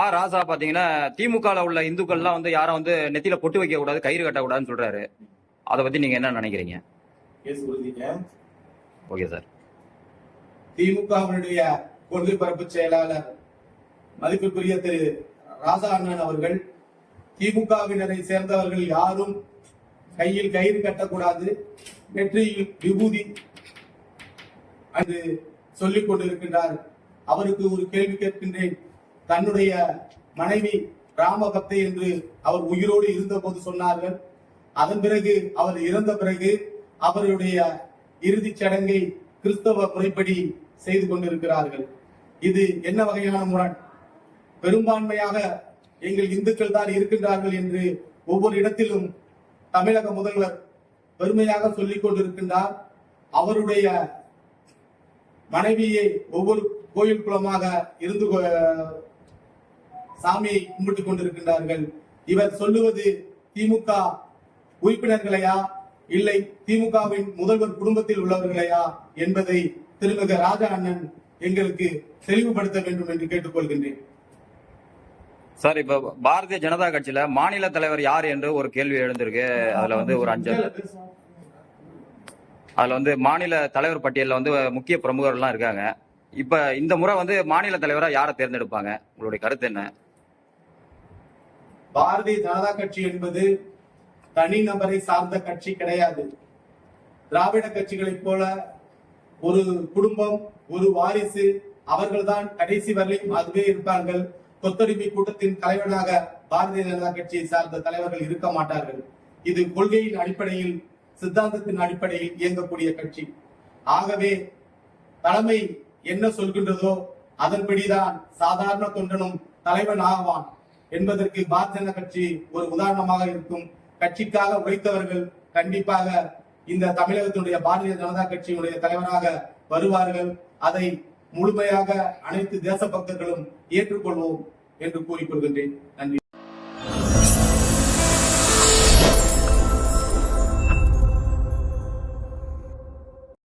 ஆ ராசா பாத்தீங்கன்னா திமுகல உள்ள இந்துக்கள்லாம் வந்து யாரும் வந்து நெத்தியில பொட்டு வைக்க கூடாது கயிறு கட்டக்கூடாதுன்னு சொல்றாரு. அதை பத்தி நீங்க என்ன நினைக்கிறீங்க? Okay sir. திமுகவினுடைய கொள்கை பரப்பு செயலாளர் மதிப்புக்குரிய திரு ராசா அண்ணன் அவர்கள் திமுகவினரை சேர்ந்தவர்கள் யாரும் கையில் கயிறு கட்டக்கூடாது நெற்றியில் விபூதி என்று சொல்லிக் கொண்டிருக்கின்றார். அவருக்கு ஒரு கேள்வி கேட்கின்றேன். தன்னுடைய மனைவி ராமபக்தை என்று அவர் உயிரோடு இருந்தபோது சொன்னார்கள். அதன் பிறகு அவர் இறந்த பிறகு அவருடைய இறுதிச் சடங்கை கிறிஸ்தவ முறைப்படி செய்து கொண்டிருக்கிறார்கள். இது என்ன வகையான முரண்? பெரும்பான்மையாக எங்கள் இந்துக்கள் தான் இருக்கின்றார்கள் என்று ஒவ்வொரு இடத்திலும் தமிழக முதல்வர் பெருமையாக சொல்லிக் கொண்டிருக்கின்றார். அவருடைய மனைவியை ஒவ்வொரு கோயில் குளமாக இருந்து கொ- சாமியை கும்பிட்டுக் கொண்டிருக்கின்றார்கள். இவர் சொல்லுவது திமுக உறுப்பினர்களையா? இல்லை திமுகவின் முதல்வர் குடும்பத்தில் உள்ளவர்களையா என்பதை திருமிக ராஜா அண்ணன் எங்களுக்கு தெளிவுபடுத்த வேண்டும் என்று கேட்டுக்கொள்கின்றேன். சார் இப்ப பாரதிய ஜனதா கட்சியில மாநில தலைவர் யார் என்று ஒரு கேள்வி எழுந்திருக்கு. அதுல வந்து ஒரு அஞ்சு அதுல வந்து மாநில தலைவர் பட்டியலில் வந்து முக்கிய பிரமுகர்கள்லாம் இருக்காங்க. இப்ப இந்த முறை வந்து மாநில தலைவரா யாரை தேர்ந்தெடுப்பாங்க? உங்களுடைய கருத்து என்ன? பாரதிய ஜனதா கட்சி என்பது தனிநபரை சார்ந்த கட்சி கிடையாது. திராவிட கட்சிகளைப் போல ஒரு குடும்பம் ஒரு வாரிசு அவர்கள்தான் கடைசி வரையிலும் அதுவே இருப்பார்கள். கொத்தடிமை கூட்டத்தின் தலைவனாக பாரதிய ஜனதா கட்சியை சார்ந்த தலைவர்கள் இருக்க மாட்டார்கள். இது கொள்கையின் அடிப்படையில் சித்தாந்தத்தின் அடிப்படையில் இயங்கக்கூடிய கட்சி. ஆகவே தலைமை என்ன சொல்கின்றதோ அதன்படிதான் சாதாரண தொண்டனும் தலைவன் ஆவான். என்பதற்கு பாரதிய ஜனதா கட்சி ஒரு உதாரணமாக இருக்கும். கட்சிக்காக உழைத்தவர்கள் கண்டிப்பாக இந்த தமிழகத்தினுடைய பாரதிய ஜனதா கட்சியினுடைய தலைவராக வருவார்கள். அதை முழுமையாக அனைத்து தேச பக்தர்களும் ஏற்றுக்கொள்வோம் என்று கூறிக்கொள்கின்றேன். நன்றி.